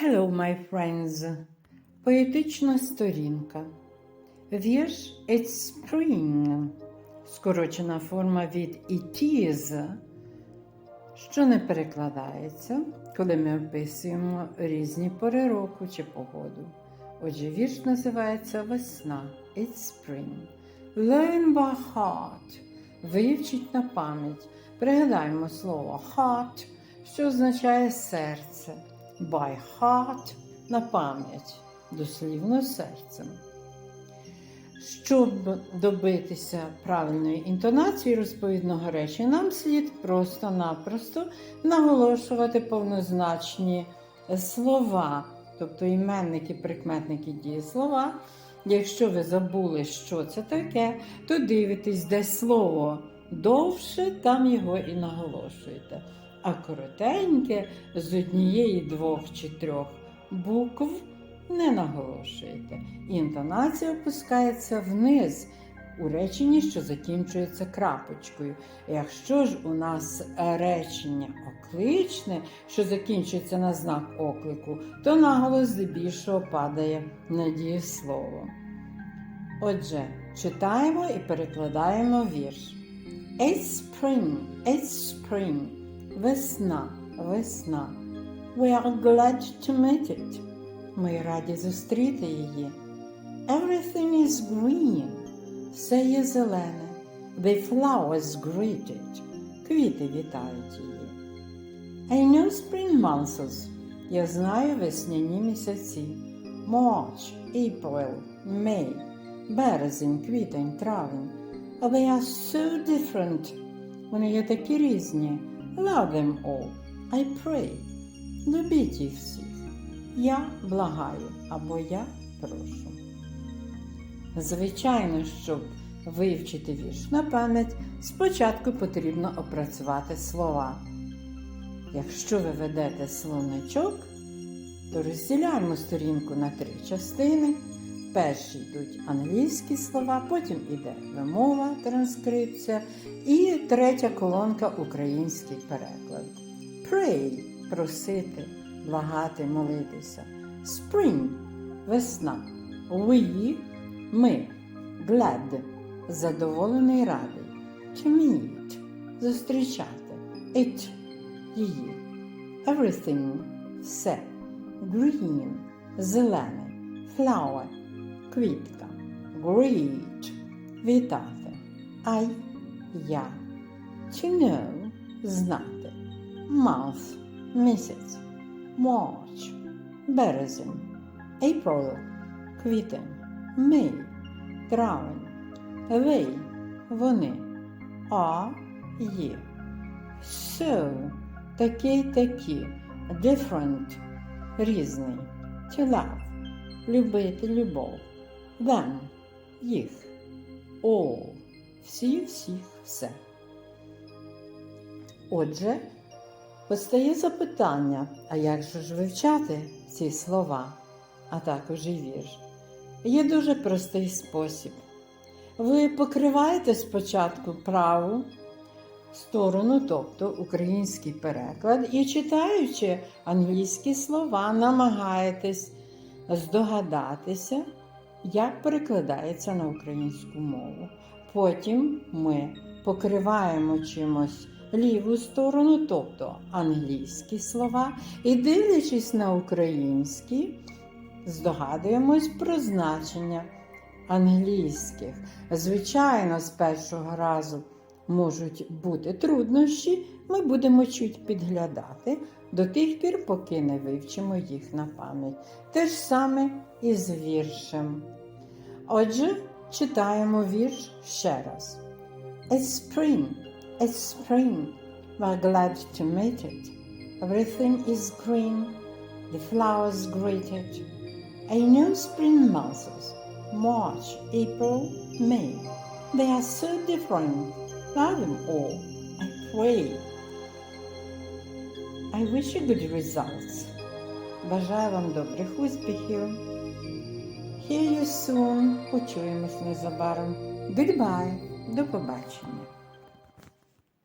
Hello, my friends. Поетична сторінка. Вірш It's Spring. Скорочена форма від It is, що не перекладається, коли ми описуємо різні пори року чи погоду. Отже, вірш називається Весна. It's Spring. Learn by heart. Вивчіть на пам'ять. Пригадаємо слово heart, що означає серце. By heart на пам'ять, дослівно серцем. Щоб добитися правильної інтонації розповідного речі, нам слід просто-напросто наголошувати повнозначні слова, тобто іменники, прикметники, дієслова. Якщо ви забули, що це таке, то дивитесь, де слово довше, там його і наголошуєте. А коротеньке з однієї, двох чи трьох букв не наголошуєте. Інтонація опускається вниз у реченні, що закінчується крапочкою. Якщо ж у нас речення окличне, що закінчується на знак оклику, то наголос здебільшого падає на дієслово. Отже, читаємо і перекладаємо вірш. It's spring, it's spring. Весна, весна. We are glad to meet it. Ми раді зустріти її. Everything is green. Все є зелене. The flowers greet it. Квіти вітають її. I know spring months. Я знаю весняні місяці. March, April, May, березень, квітень, травень. They are so different. Вони є такі різні. Love them all. I pray. Любіть їх всіх. Я благаю або я прошу. Звичайно, щоб вивчити вірш на пам'ять, спочатку потрібно опрацювати слова. Якщо ви ведете словничок, то розділяємо сторінку на три частини. Перші йдуть англійські слова, потім іде вимова, транскрипція і третя колонка український переклад. Pray просити, благати, молитися. Spring весна. We ми. Glad задоволений радий. To meet зустрічати. It її. Everything все. Green зелений. Flower квітка. Greet вітати. I я. To know знати. Month місяць. March березень. April квітень. May травень. They вони. Are є. So такі такі. Different різний. To love любити любов. Them їх. All всі всіх все. Отже, постає запитання, а як же ж вивчати ці слова, а також і вірш? Є дуже простий спосіб. Ви покриваєте спочатку праву сторону, тобто український переклад, і читаючи англійські слова, намагаєтесь здогадатися, як перекладається на українську мову. Потім ми покриваємо чимось ліву сторону, тобто англійські слова, і дивлячись на українські, здогадуємось про значення англійських. Звичайно, з першого разу можуть бути труднощі, ми будемо чуть підглядати до тих пір, поки не вивчимо їх на пам'ять. Те ж саме і з віршем. Отже, читаємо вірш ще раз. It's spring, it's spring, we're glad to meet it. Everything is green, the flowers greet it. I know spring months, March, April, May. They are so different, love them all, I pray. I wish you good results. Бажаю вам добрих успіхів. Hear you soon. Почуємось незабаром. Goodbye. До побачення.